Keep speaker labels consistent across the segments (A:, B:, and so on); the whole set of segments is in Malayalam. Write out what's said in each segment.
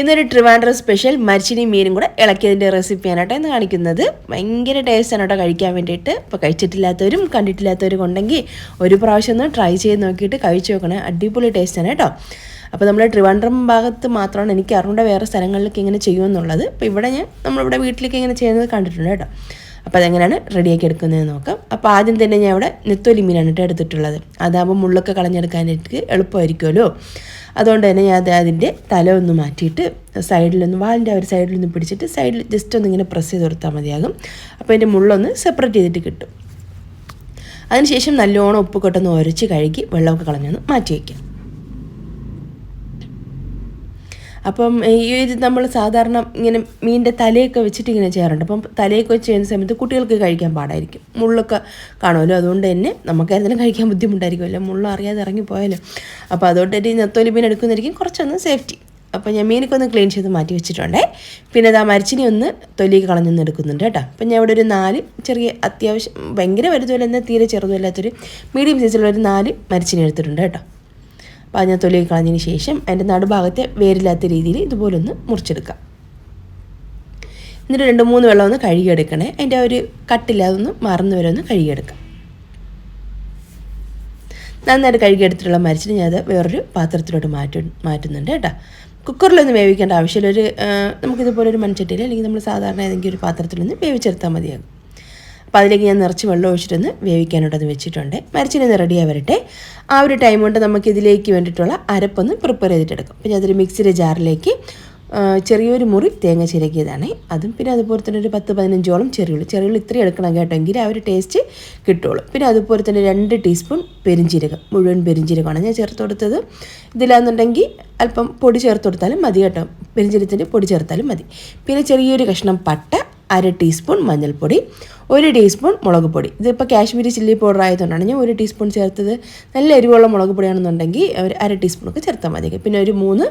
A: ഇന്നൊരു ട്രിവാൻഡ്രം സ്പെഷ്യൽ മരിച്ചിനി മീനും കൂടെ ഇളക്കിയതിന്റെ റെസിപ്പിയാണ് കേട്ടോ എന്ന് കാണിക്കുന്നത്. ഭയങ്കര ടേസ്റ്റാണ് കേട്ടോ കഴിക്കാൻ വേണ്ടിയിട്ട്. ഇപ്പോൾ കഴിച്ചിട്ടില്ലാത്തവരും കണ്ടിട്ടില്ലാത്തവരും ഉണ്ടെങ്കിൽ ഒരു പ്രാവശ്യം ഒന്ന് ട്രൈ ചെയ്ത് നോക്കിയിട്ട് കഴിച്ചു നോക്കണേ. അടിപൊളി ടേസ്റ്റാണ് കേട്ടോ. അപ്പോൾ നമ്മൾ ട്രിവാൻഡ്രം ഭാഗത്ത് മാത്രമാണ് എനിക്ക് അറിഞ്ഞൂടെ വേറെ സ്ഥലങ്ങളിലേക്ക് ഇങ്ങനെ ചെയ്യുമെന്നുള്ളത്. അപ്പോൾ ഇവിടെ ഞാൻ നമ്മളിവിടെ വീട്ടിലേക്ക് ഇങ്ങനെ ചെയ്യുന്നത് കണ്ടിട്ടുണ്ട് കേട്ടോ. അപ്പോൾ അതെങ്ങനെയാണ് റെഡിയാക്കി എടുക്കുന്നത് നോക്കാം. അപ്പോൾ ആദ്യം തന്നെ ഞാൻ ഇവിടെ നെത്തോലി മീനാണ് കേട്ടോ എടുത്തിട്ടുള്ളത്. അതാകുമ്പോൾ മുള്ളൊക്കെ കളഞ്ഞെടുക്കാനായിട്ട് എളുപ്പമായിരിക്കുമല്ലോ. അതുകൊണ്ട് തന്നെ ഞാൻ അത് അതിന്റെ തല ഒന്ന് മാറ്റിയിട്ട് സൈഡിലൊന്ന് വാലിന്റെ ആ ഒരു സൈഡിലൊന്ന് പിടിച്ചിട്ട് സൈഡിൽ ജസ്റ്റ് ഒന്ന് ഇങ്ങനെ പ്രസ് ചെയ്ത് കൊടുത്താൽ മതിയാകും. അപ്പോൾ അതിന്റെ മുള്ളൊന്ന് സെപ്പറേറ്റ് ചെയ്തിട്ട് കിട്ടും. അതിനുശേഷം നല്ലോണം ഉപ്പ് കൊട്ടൊന്ന് ഉരച്ച് കഴുകി വെള്ളമൊക്കെ കളഞ്ഞൊന്ന് മാറ്റി വയ്ക്കാം അപ്പം ഈ ഇത് നമ്മൾ സാധാരണ ഇങ്ങനെ മീനിന്റെ തലയൊക്കെ വെച്ചിട്ട് ഇങ്ങനെ ചെയ്യാറുണ്ട്. അപ്പം തലയൊക്കെ വെച്ച് ചെയ്യുന്ന സമയത്ത് കുട്ടികൾക്ക് കഴിക്കാൻ പാടായിരിക്കും. മുള്ളൊക്കെ കാണുമല്ലോ? അതുകൊണ്ട് തന്നെ നമുക്കായിരുന്നാലും കഴിക്കാൻ ബുദ്ധിമുട്ടായിരിക്കുമല്ലോ? മുള്ള അറിയാതെ ഇറങ്ങിപ്പോയാലോ അപ്പോൾ അതുകൊണ്ട് തന്നെ നത്തോലി മീൻ എടുക്കുന്നതായിരിക്കും കുറച്ചൊന്ന് സേഫ്റ്റി. അപ്പോൾ ഞാൻ മീനൊക്കെ ഒന്ന് ക്ലീൻ ചെയ്ത് മാറ്റി വെച്ചിട്ടുണ്ടേ. പിന്നെ അത് ആ മരിച്ചിനി ഒന്ന് തൊലിയൊക്കെ കളഞ്ഞൊന്ന് എടുക്കുന്നുണ്ട് കേട്ടോ. അപ്പം ഞാൻ ഇവിടെ ഒരു നാല് ചെറിയ അത്യാവശ്യം ഭയങ്കര വലുതുമല്ല എന്നാൽ തീരെ ചെറുതുമല്ലാത്തൊരു മീഡിയം സൈസിലുള്ള ഒരു നാല് മരിച്ചിനി എടുത്തിട്ടുണ്ട് കേട്ടോ. അതിനെ തൊലി കളഞ്ഞതിന് ശേഷം അതിന്റെ നടുഭാഗത്തെ വേരില്ലാത്ത രീതിയിൽ ഇതുപോലൊന്ന് മുറിച്ചെടുക്കാം. എന്നിട്ട് രണ്ട് മൂന്ന് വെള്ളം ഒന്ന് കഴുകിയെടുക്കണേ. അതിന്റെ ആ ഒരു കട്ടില്ലാതെ ഒന്ന് മറന്നു വരെ ഒന്ന് കഴുകിയെടുക്കാം. നന്നായിട്ട് കഴുകിയെടുത്തിട്ടുള്ള മരിച്ചിട്ട് ഞാൻ അത് വേറൊരു പാത്രത്തിലോട്ട് മാറ്റി മാറ്റുന്നുണ്ട് കേട്ടോ. കുക്കറിലൊന്നും വേവിക്കേണ്ട ആവശ്യമില്ല. ഒരു നമുക്കിതുപോലെ ഒരു മൺചട്ടിയിൽ അല്ലെങ്കിൽ നമ്മൾ സാധാരണ ഏതെങ്കിലും ഒരു പാത്രത്തിലൊന്ന് വേവിച്ചെടുത്താൽ മതിയാകും. അപ്പോൾ അതിലേക്ക് ഞാൻ നിറച്ച് വെള്ളം ഒഴിച്ചിട്ടൊന്ന് വേവിക്കാനായിട്ടൊന്ന് വെച്ചിട്ടുണ്ട്. മരച്ചിനൊന്ന് റെഡിയായി വരട്ടെ ആ ഒരു ടൈം കൊണ്ട് നമുക്ക് ഇതിലേക്ക് വേണ്ടിയിട്ടുള്ള അരപ്പൊന്ന് പ്രിപ്പയർ ചെയ്തിട്ടെടുക്കും. പിന്നെ അതൊരു മിക്സിയുടെ ജാറിലേക്ക് ചെറിയൊരു മുറി തേങ്ങ ചിരകിയതാണ്. അതും പിന്നെ അതുപോലെ തന്നെ ഒരു പത്ത് പതിനഞ്ചോളം ചെറിയുള്ളി. ചെറിയുള്ളി ഇത്രയും എടുക്കണം കേട്ടോ എങ്കിൽ ആ ഒരു ടേസ്റ്റ് കിട്ടുള്ളൂ. പിന്നെ അതുപോലെ തന്നെ രണ്ട് ടീസ്പൂൺ പെരിഞ്ചീരകം. മുഴുവൻ പെരിഞ്ചീരകമാണ് ഞാൻ ചേർത്ത് കൊടുത്തത്. ഇതിലാണെന്നുണ്ടെങ്കിൽ അല്പം പൊടി ചേർത്ത് കൊടുത്താലും മതി കേട്ടോ. പെരിഞ്ചീരത്തിന്റെ പൊടി ചേർത്താലും മതി. പിന്നെ ചെറിയൊരു കഷ്ണം പട്ട അര ടീസ്പൂൺ മഞ്ഞൾപ്പൊടി ഒരു ടീസ്പൂൺ മുളക് പൊടി. ഇതിപ്പോൾ കാശ്മീരി ചില്ലി പൗഡർ ആയതുകൊണ്ടാണ് ഞാൻ ഒരു ടീസ്പൂൺ ചേർത്തത്. നല്ല എരിവുള്ള മുളക് പൊടിയാണെന്നുണ്ടെങ്കിൽ ഒരു അര ടീസ്പൂണൊക്കെ ചേർത്താൽ മതി. പിന്നെ ഒരു മൂന്ന്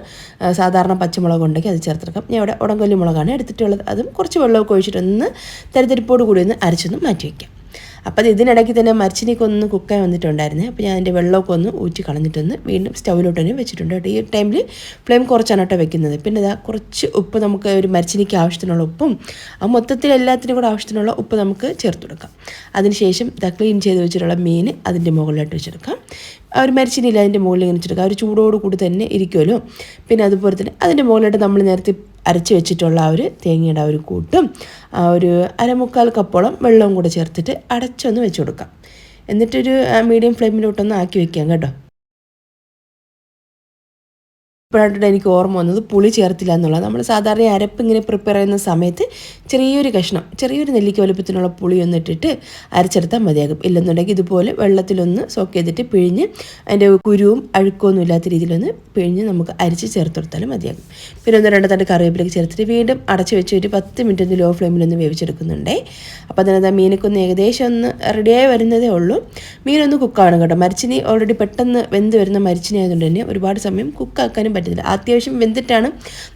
A: സാധാരണ പച്ചമുളക് ഉണ്ടെങ്കിൽ അത് ചേർത്തെടുക്കാം. ഞാൻ ഇവിടെ ഉടങ്കൊല്ലി മുളകാണ് എടുത്തിട്ടുള്ളത്. അതും കുറച്ച് വെള്ളമൊക്കെ ഒഴിച്ചിട്ടൊന്ന് തരിതരിപ്പോട് കൂടി ഒന്ന് അരച്ചൊന്ന് മാറ്റി വയ്ക്കാം അപ്പോൾ അത് ഇതിനിടയ്ക്ക് തന്നെ മരിച്ചിനൊക്കെ ഒന്ന് കുക്കാൻ വന്നിട്ടുണ്ടായിരുന്നേ. അപ്പോൾ ഞാൻ അതിന്റെ വെള്ളമൊക്കെ ഒന്ന് ഊറ്റി കളഞ്ഞിട്ടൊന്ന് വീണ്ടും സ്റ്റൗവിലോട്ട് തന്നെ വെച്ചിട്ടുണ്ട് കേട്ടോ. ഈ ടൈമിൽ ഫ്ലെയിം കുറച്ചാണ് കേട്ടോ വെക്കുന്നത്. പിന്നെ ഇതാ കുറച്ച് ഉപ്പ് നമുക്ക് ഒരു മരിച്ചിനിക്ക് ആവശ്യത്തിനുള്ള ഉപ്പും ആ മൊത്തത്തിൽ എല്ലാത്തിനും കൂടെ ആവശ്യത്തിനുള്ള ഉപ്പ് നമുക്ക് ചേർത്ത് കൊടുക്കാം. അതിനുശേഷം ഇതാ ക്ലീൻ ചെയ്ത് വെച്ചിട്ടുള്ള മീൻ അതിന്റെ മുകളിലോട്ട് വെച്ചെടുക്കാം. ആ ഒരു മരിച്ചിനില്ല അതിന്റെ മുകളിൽ ഇങ്ങനെ വെച്ചെടുക്കാം. ഒരു ചൂടോട് കൂടി തന്നെ ഇരിക്കുമല്ലോ പിന്നെ അതുപോലെ തന്നെ അതിന്റെ മുകളിലോട്ട് നമ്മൾ നേരത്തെ അരച്ച് വെച്ചിട്ടുള്ള ആ ഒരു തേങ്ങയുടെ ആ ഒരു കൂട്ടും ആ ഒരു അരമുക്കാൽ കപ്പോളം വെള്ളവും കൂടെ ചേർത്തിട്ട് അടച്ചൊന്ന് വെച്ച് കൊടുക്കാം. എന്നിട്ടൊരു മീഡിയം ഫ്ലെയിമിലോട്ടൊന്ന് ആക്കി വെക്കാം കേട്ടോ. ഇപ്പോഴായിട്ട് എനിക്ക് ഓർമ്മ വന്നത് പുളി ചേർത്തില്ല എന്നുള്ളത്. നമ്മൾ സാധാരണ അരപ്പ് ഇങ്ങനെ പ്രിപ്പയർ ചെയ്യുന്ന സമയത്ത് ചെറിയൊരു കഷ്ണം ചെറിയൊരു നെല്ലിക്ക വലുപ്പത്തിനുള്ള പുളി ഒന്ന് ഇട്ടിട്ട് അരച്ചെടുത്താൽ മതിയാകും. ഇല്ലെന്നുണ്ടെങ്കിൽ ഇതുപോലെ വെള്ളത്തിലൊന്ന് സോക്ക് ചെയ്തിട്ട് പിഴിഞ്ഞ് അതിന്റെ കുരുവും അഴുക്കൊന്നും ഇല്ലാത്ത രീതിയിലൊന്ന് പിഴിഞ്ഞ് നമുക്ക് അരിച്ച് ചേർത്ത് കൊടുത്താലും മതിയാകും. പിന്നെ ഒന്ന് രണ്ട് തണ്ട് കറിവേപ്പിലേക്ക് ചേർത്തിട്ട് വീണ്ടും അടച്ച് വെച്ച് ഒരു പത്ത് മിനിറ്റ് ഒന്ന് ലോ ഫ്ലെയിമിലൊന്ന് വേവിച്ചെടുക്കുന്നുണ്ടേ. അപ്പോൾ അതിനകത്ത് മീനൊക്കെ ഏകദേശം ഒന്ന് റെഡിയായി വരുന്നതേ ഉള്ളൂ. മീനൊന്ന് കുക്കാവണം കേട്ടോ. മരിച്ചിനി ഓൾറെഡി പെട്ടെന്ന് വെന്ത് വരുന്ന മരിച്ചിനി ആയതുകൊണ്ട് തന്നെ ഒരുപാട് സമയം കുക്കാക്കാനും പറ്റത്തില്ല. അത്യാവശ്യം വെന്തിട്ടാണ്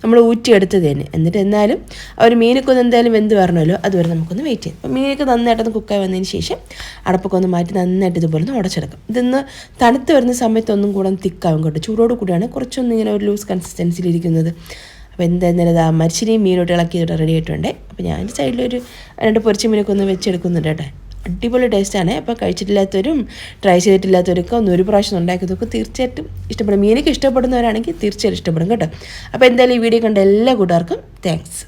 A: നമ്മൾ ഊറ്റിയെടുത്തത് തന്നെ. എന്നിട്ട് എന്നാലും അവർ മീനൊക്കെ ഒന്ന് എന്തായാലും വെന്ത് വരണമല്ലോ. അതുവരെ നമുക്കൊന്ന് വെയിറ്റ് ചെയ്യാം. അപ്പോൾ മീനൊക്കെ നന്നായിട്ടൊന്ന് കുക്കായി വന്നതിന് ശേഷം അടപ്പൊക്കെ ഒന്ന് മാറ്റി നന്നായിട്ട് ഇതുപോലെ ഒന്ന് ഉടച്ചെടുക്കും. ഇതൊന്ന് തണുത്ത് വരുന്ന സമയത്തൊന്നും കൂടെ തിക്കാവും കേട്ടോ. ചൂടോട് കൂടിയാണ് കുറച്ചൊന്നും ഇങ്ങനെ ഒരു ലൂസ് കൺസിസ്റ്റൻസിയിലിരിക്കുന്നത് അപ്പോൾ എന്തായിരുന്നാലും അത് മരിച്ചിനെയും മീനോട്ട് ഇളക്കി റെഡി ആയിട്ടുണ്ട്. അപ്പോൾ ഞാൻ സൈഡിലൊരു രണ്ട് പൊരിച്ച മീനൊക്കെ ഒന്ന് വെച്ചെടുക്കുന്നുണ്ട് കേട്ടോ. അടിപൊളി ടേസ്റ്റാണ് അപ്പോൾ കഴിച്ചിട്ടില്ലാത്തവരും ട്രൈ ചെയ്തിട്ടില്ലാത്തവരൊക്കെ ഒന്ന് ഒരു പ്രാവശ്യം ഉണ്ടാക്കിയതൊക്കെ തീർച്ചയായിട്ടും ഇഷ്ടപ്പെടും. മീനൊക്കെ ഇഷ്ടപ്പെടുന്നവരാണെങ്കിൽ തീർച്ചയായിട്ടും ഇഷ്ടപ്പെടും കേട്ടോ. അപ്പോൾ എന്തായാലും ഈ വീഡിയോ കണ്ട എല്ലാ കൂട്ടുകാർക്കും താങ്ക്സ്